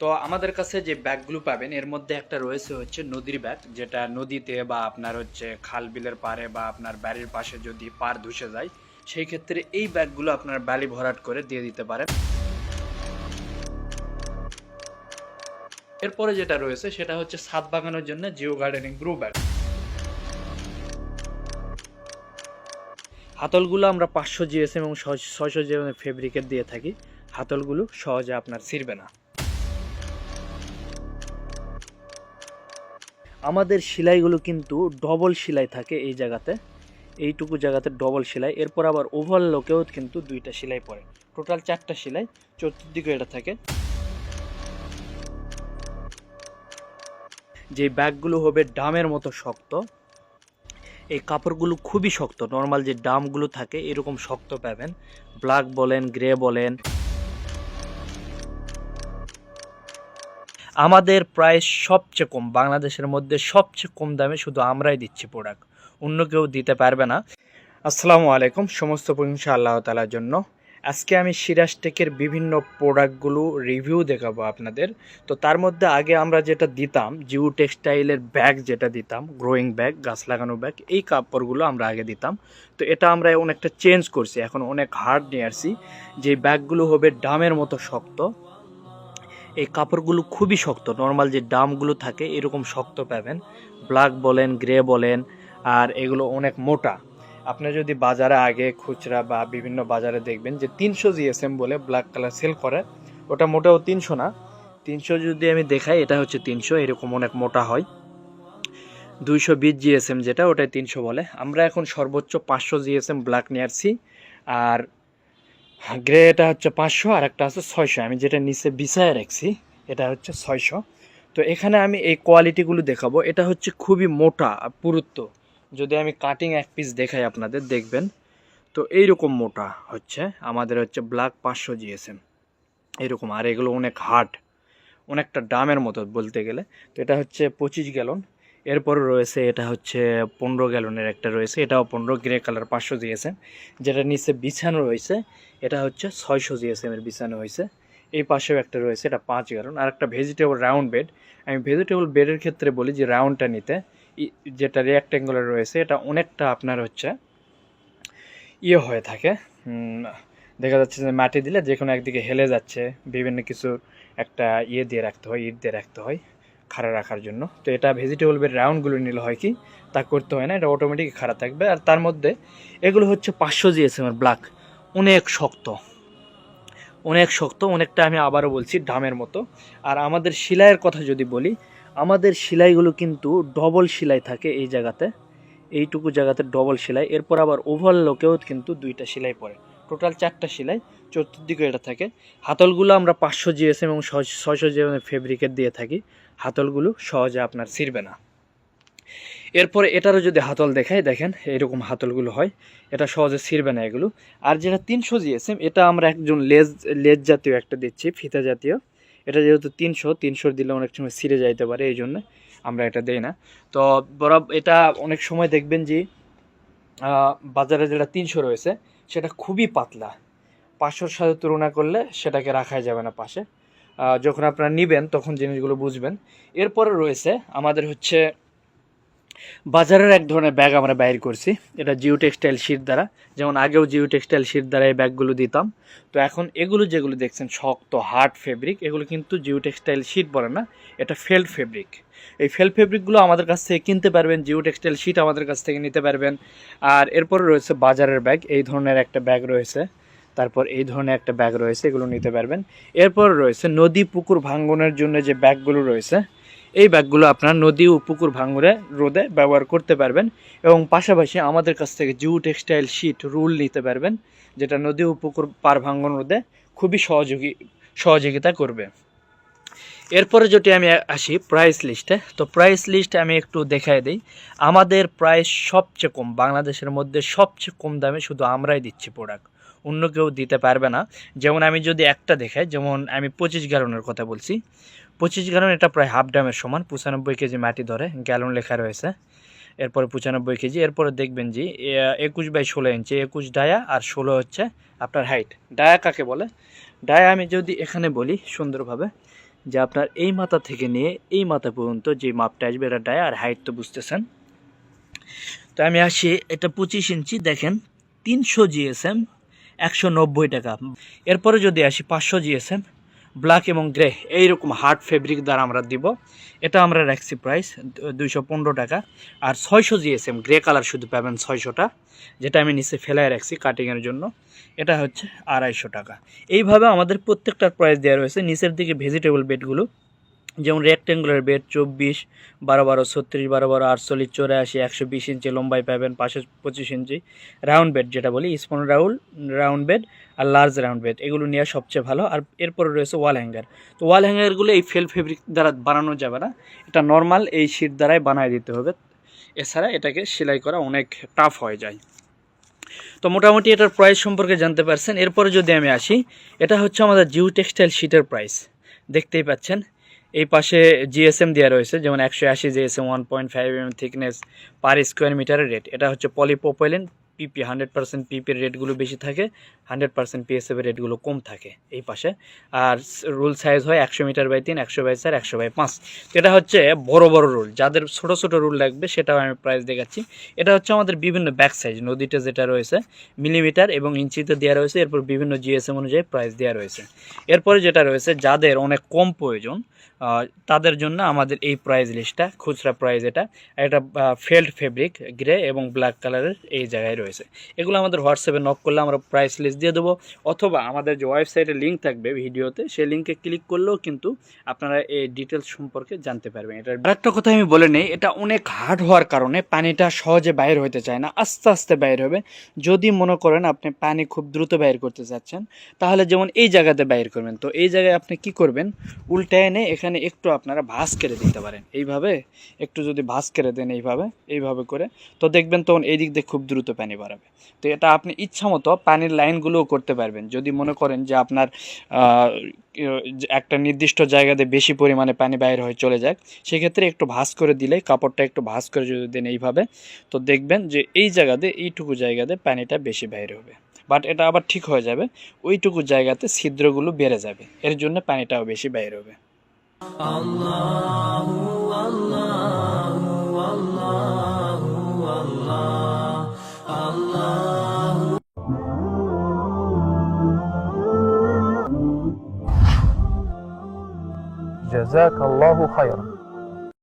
তো আমাদের কাছে যে ব্যাগগুলো পাবেন, এর মধ্যে একটা রয়েছে হচ্ছে নদীর ব্যাগ, যেটা নদীতে বা আপনার হচ্ছে খাল বিলের পাড়ে বা আপনার বাড়ির পাশে যদি পার ধসে যায়, সেই ক্ষেত্রে এই ব্যাগগুলো আপনার বালি ভরাট করে দিয়ে দিতে পারেন। এরপরে যেটা রয়েছে, সেটা হচ্ছে ছাদ বাগানোর জন্য জিও গার্ডেনিং গ্রো ব্যাগ। হাতলগুলো আমরা পাঁচশো জিএসএম এবং ছয়শো জিএসএম ফেব্রিকের দিয়ে থাকি। হাতলগুলো সহজে আপনার ছিঁড়বে না। আমাদের সেলাইগুলো কিন্তু ডবল সেলাই থাকে এই জায়গাতে। এইটুকু জায়গাতে ডবল সেলাই। এরপর আবার ওভার লোকেও কিন্তু দুইটা সেলাই পড়ে। টোটাল চারটা সেলাই, চতুর্দিকে এটা থাকে। যে ব্যাগগুলো হবে ডামের মতো শক্ত। এই কাপড়গুলো খুবই শক্ত। নর্মাল যে ডামগুলো থাকে, এরকম শক্ত পাবেন। ব্ল্যাক বলেন, গ্রে বলেন। আমাদের প্রায় সবচেয়ে কম, বাংলাদেশের মধ্যে সবচেয়ে কম দামে শুধু আমরাই দিচ্ছি প্রোডাক্ট অন্য কেউ দিতে পারবে না। আসসালামু আলাইকুম, সমস্ত প্রশংসা আল্লাহ তালার জন্য। আজকে আমি সিরাজ টেকের বিভিন্ন প্রোডাক্টগুলো রিভিউ দেখাবো আপনাদের। তো তার মধ্যে আগে আমরা যেটা দিতাম জিও টেক্সটাইলের ব্যাগ যেটা দিতাম গ্রোয়িং ব্যাগ গাছ লাগানো ব্যাগ এই কাপড়গুলো আমরা আগে দিতাম। তো এটা আমরা অনেকটা চেঞ্জ করছি, এখন অনেক হার্ড নিয়ে আসছি। যে ব্যাগগুলো হবে ডামের মতো শক্ত এই কাপড়গুলো খুবই শক্ত। নর্মাল যে ডামগুলো থাকে, এরকম শক্ত পাবেন। ব্ল্যাক বলেন গ্রে বলেন, আর এগুলো অনেক মোটা। আপনি যদি বাজারে আগে খুচরা বা বিভিন্ন বাজারে দেখবেন যে তিনশো জিএসএম বলে ব্ল্যাক কালার সেল করে, ওটা মোটাও তিনশো না। তিনশো যদি আমি দেখাই, এটা হচ্ছে তিনশো, এরকম অনেক মোটা হয়। দুইশো বিশ জিএসএম যেটা, ওটাই তিনশো বলে। আমরা এখন সর্বোচ্চ পাঁচশো জিএসএম ব্ল্যাক নিয়ে আর গ্রে এটা হচ্ছে পাঁচশো, আর একটা আছে ছয়শো। আমি যেটা নিচে বিছায় রাখছি, এটা হচ্ছে ছয়শো। তো এখানে আমি এই কোয়ালিটিগুলো দেখাবো। এটা হচ্ছে খুবই মোটা, পুরুত্ব। যদি আমি কাটিং এক পিস দেখাই আপনাদের, দেখবেন। তো এইরকম মোটা হচ্ছে। আমাদের হচ্ছে ব্ল্যাক পাঁচশো জিএসএম। এরকম, আর এগুলো অনেক হার্ড, অনেকটা ডামের মতো বলতে গেলে। তো এটা হচ্ছে পঁচিশ গ্যালন। এরপর রয়েছে এটা হচ্ছে পনেরো গ্যালনের একটা রয়েছে, এটাও পনেরো, গ্রে কালার পাঁচশো জিএসএম। যেটা নিচে বিছানো রয়েছে, এটা হচ্ছে ছয়শো জিএসএম এর বিছানো হয়েছে। এই পাশেও একটা রয়েছে, এটা পাঁচ গ্যালন। আর একটা ভেজিটেবল রাউন্ড বেড। আমি ভেজিটেবল বেডের ক্ষেত্রে বলি যে রাউন্ডটা নিতে। যেটা রিয়াক্টেঙ্গুলার রয়েছে, এটা অনেকটা আপনার হচ্ছে ইয়ে হয়ে থাকে। দেখা যাচ্ছে যে মাটি দিলে যে কোনো একদিকে হেলে যাচ্ছে, বিভিন্ন কিছু একটা ইয়ে দিয়ে রাখতে হয়, ইট দিয়ে রাখতে হয়। খাড়া রাখার জন্য। তো এটা ভেজিটেবল বেড রাউন্ডগুলো নিলে হয় কি, তা করতে হয় না, এটা অটোমেটিক খাড়া থাকবে। আর তার মধ্যে এগুলো হচ্ছে পাঁচশো জিএসএম এর ব্ল্যাক অনেক শক্ত। অনেক শক্ত, অনেকটা আমি আবারও বলছি ডামের মতো। আর আমাদের সেলাইয়ের কথা যদি বলি, আমাদের সেলাইগুলো কিন্তু ডবল সেলাই থাকে এই জায়গাতে। এইটুকু জায়গাতে ডবল সেলাই, এরপর আবার ওভার লোকেও কিন্তু দুইটা সেলাই পড়ে। টোটাল চারটা সেলাই, চতুর্দিকে এটা থাকে। হাতলগুলো আমরা পাঁচশো জিএসএম এবং ছয়- ছয়শো জিএসএম ফেব্রিকের দিয়ে থাকি। হাতলগুলো সহজে আপনার ছিঁড়বে না। এরপরে এটারও যদি হাতল দেখাই, দেখেন এরকম হাতলগুলো হয়। এটা সহজে ছিঁড়বে না এগুলো। আর যেটা তিনশো জিএসএম, এটা আমরা একজন লেজ লেজ জাতীয় একটা দিচ্ছি, ফিতা জাতীয়। এটা যেহেতু তিনশো তিনশো দিলে অনেক সময় ছিঁড়ে যাইতে পারে এই জন্য আমরা এটা দেই না। তো বরাব এটা অনেক সময় দেখবেন যে বাজারে যেটা তিনশো রয়েছে, সেটা খুবই পাতলা। পাঁচশোর সাথে তুলনা করলে সেটাকে রাখাই যাবে না পাশে। যখন আপনারা নিবেন, তখন জিনিসগুলো বুঝবেন। এরপরে রয়েছে আমাদের হচ্ছে বাজারের এক ধরনের ব্যাগ আমরা বাইর করছি। এটা জিও টেক্সটাইল শিট দ্বারা। যেমন আগেও জিও টেক্সটাইল শিট দ্বারা এই ব্যাগগুলো দিতাম। তো এখন এগুলো যেগুলো দেখছেন, শক্ত, হার্ড ফেব্রিক, এগুলো কিন্তু জিও টেক্সটাইল শিট বলে না, এটা ফেল্ড ফেব্রিক। এই ফেল্ড ফেব্রিকগুলো আমাদের কাছ থেকে কিনতে পারবেন জিও টেক্সটাইল শিট আমাদের কাছ থেকে নিতে পারবেন। আর এরপরে রয়েছে বাজারের ব্যাগ, এই ধরনের একটা ব্যাগ রয়েছে। তারপর এই ধরনের একটা ব্যাগ রয়েছে, এগুলো নিতে পারবেন। এরপর রয়েছে নদী পুকুর ভাঙ্গনের জন্য যে ব্যাগগুলো রয়েছে এই ব্যাগগুলো আপনার নদী ও পুকুর ভাঙরে রোদে ব্যবহার করতে পারবেন এবং পাশাপাশি আমাদের কাছ থেকে জিও টেক্সটাইল শিট, রুল নিতে পারবেন, যেটা নদী ও পুকুর পার ভাঙ্গন রোদে খুবই সহযোগী, সহযোগিতা করবে। এরপরে যদি আমি আসি প্রাইস লিস্টে তো প্রাইস লিস্ট আমি একটু দেখাই দিই। আমাদের প্রাইস সবচেয়ে কম, বাংলাদেশের মধ্যে সবচেয়ে কম দামে শুধু আমরাই দিচ্ছি প্রোডাক্ট অন্য কেউ দিতে পারবে না। যেমন আমি যদি একটা দেখাই, যেমন আমি পঁচিশ গ্যালনের কথা বলছি। পঁচিশ গ্যালন এটা প্রায় হাফ ডামের সমান, পঁচানব্বই কেজি মাটি ধরে গ্যালন লেখা রয়েছে। এরপরে পঁচানব্বই কেজি, এরপরে দেখবেন যে একুশ বাই ষোলো ইঞ্চি, একুশ ডায়া আর ষোলো হচ্ছে আপনার হাইট ডায়া কাকে বলে? ডায়া আমি যদি এখানে বলি সুন্দরভাবে, যে আপনার এই মাথা থেকে নিয়ে এই মাথা পর্যন্ত যে মাপটা আসবে, এটা ডায়া আর হাইট তো বুঝতেছেন। তো আমি আসি, এটা পঁচিশ ইঞ্চি, দেখেন, তিনশো জিএসএম, একশো নব্বই টাকা। এরপরে যদি আসি, পাঁচশো জিএসএম ব্ল্যাক এবং গ্রে, এইরকম হার্ড ফেব্রিক দ্বারা আমরা দিব। এটা আমরা রাখছি প্রাইস দুইশো পনেরো টাকা। আর ছয়শো জিএসএম, গ্রে কালার শুধু পাবেন ছয়শোটা, যেটা আমি নিচে ফেলায় রাখছি কাটিংয়ের জন্য। এটা হচ্ছে আড়াইশো টাকা। এইভাবে আমাদের প্রত্যেকটার প্রাইস দেওয়া রয়েছে। নিচের দিকে ভেজিটেবল বেডগুলো যেমন রেক্টেঙ্গুলার বেড চব্বিশ, বারো বারো, ছত্রিশ, বারো বারো, আটচল্লিশ, চৌরাশি, একশো বিশ ইঞ্চি লম্বাই পাবেন পাশে পঁচিশ ইঞ্চি রাউন্ড বেড যেটা বলি স্পন রাউল রাউন্ড বেড আর লার্জ রাউন্ড বেড এগুলো নেওয়া সবচেয়ে ভালো। আর এরপরে রয়েছে ওয়াল হ্যাঙ্গার তো ওয়াল হ্যাঙ্গারগুলো এই ফেল ফেব্রিক দ্বারা বানানো যাবে না। এটা নর্মাল এই শিট দ্বারাই বানায় দিতে হবে। এছাড়া এটাকে সেলাই করা অনেক টাফ হয়ে যায়। তো মোটামুটি এটার প্রাইস সম্পর্কে জানতে পারছেন। এরপরে যদি আমি আসি, এটা হচ্ছে আমাদের জিও টেক্সটাইল শিটের প্রাইস দেখতেই পাচ্ছেন। এই পাশে জিএসএম দেওয়া রয়েছে, যেমন একশো আশি GSM one point five M thickness per square মিটারের রেট এটা হচ্ছে পলিপোপাইলেন পিপি হান্ড্রেড পার্সেন্ট পিপির রেটগুলো বেশি থাকে হান্ড্রেড পার্সেন্ট পিএসএফের রেটগুলো কম থাকে এই পাশে। আর রুল সাইজ হয় একশো মিটার বাই তিন, একশো বাই চার, একশো বাই পাঁচ। এটা হচ্ছে বড় বড় রুল যাদের ছোট ছোট রুল লাগবে, সেটাও আমি প্রাইস দেখাচ্ছি। এটা হচ্ছে আমাদের বিভিন্ন ব্যাক সাইজ নদীতে যেটা রয়েছে মিলিমিটার এবং ইঞ্চিতে দেওয়া রয়েছে। এরপর বিভিন্ন জিএসএম অনুযায়ী প্রাইস দেওয়া রয়েছে। এরপরে যেটা রয়েছে, যাদের অনেক কম প্রয়োজন তাদের জন্য আমাদের এই প্রাইজ লিস্টটা খুচরা প্রাইজ এটা এটা ফেল্ড ফেব্রিক গ্রে এবং ব্ল্যাক কালারের এই জায়গায় রয়েছে। এগুলো আমাদের হোয়াটসঅ্যাপে নক করলে আমরা প্রাইস লিস্ট দিয়ে দেবো। অথবা আমাদের যে ওয়েবসাইটে লিঙ্ক থাকবে ভিডিওতে, সেই লিঙ্কে ক্লিক করলেও কিন্তু আপনারা এই ডিটেলস সম্পর্কে জানতে পারবেন। এটার আরেকটা কথা আমি বলে নেই, এটা অনেক হার্ড হওয়ার কারণে পানিটা সহজে বাইর হতে চায় না, আস্তে আস্তে বাইর হবে। যদি মনে করেন আপনি পানি খুব দ্রুত বাইর করতে চাচ্ছেন তাহলে যেমন এই জায়গাতে বাইর করবেন, তো এই জায়গায় আপনি কি করবেন? উল্টে এনে এখানে একটু আপনারা ভাঁজ কেড়ে দিতে পারেন। এইভাবে একটু যদি ভাঁজ কেড়ে দেন এইভাবে এইভাবে করে, তো দেখবেন তখন এই দিক দিয়ে খুব দ্রুত পানি বাড়াবে। তো এটা আপনি ইচ্ছা মতো পানির লাইনগুলোও করতে পারবেন। যদি মনে করেন যে আপনার একটা নির্দিষ্ট জায়গাতে বেশি পরিমাণে পানি বাইরে হয়ে চলে যায়, সেক্ষেত্রে একটু ভাঁজ করে দিলে, কাপড়টা একটু ভাঁজ করে যদি দেন এইভাবে, তো দেখবেন যে এই জায়গাতে, এইটুকু জায়গাতে পানিটা বেশি বাইরে হবে। বাট এটা আবার ঠিক হয়ে যাবে, ওইটুকু জায়গাতে ছিদ্রগুলো বেড়ে যাবে। এর জন্য পানিটাও বেশি বাইরে হবে। الله والله والله والله الله جزاك الله خيرا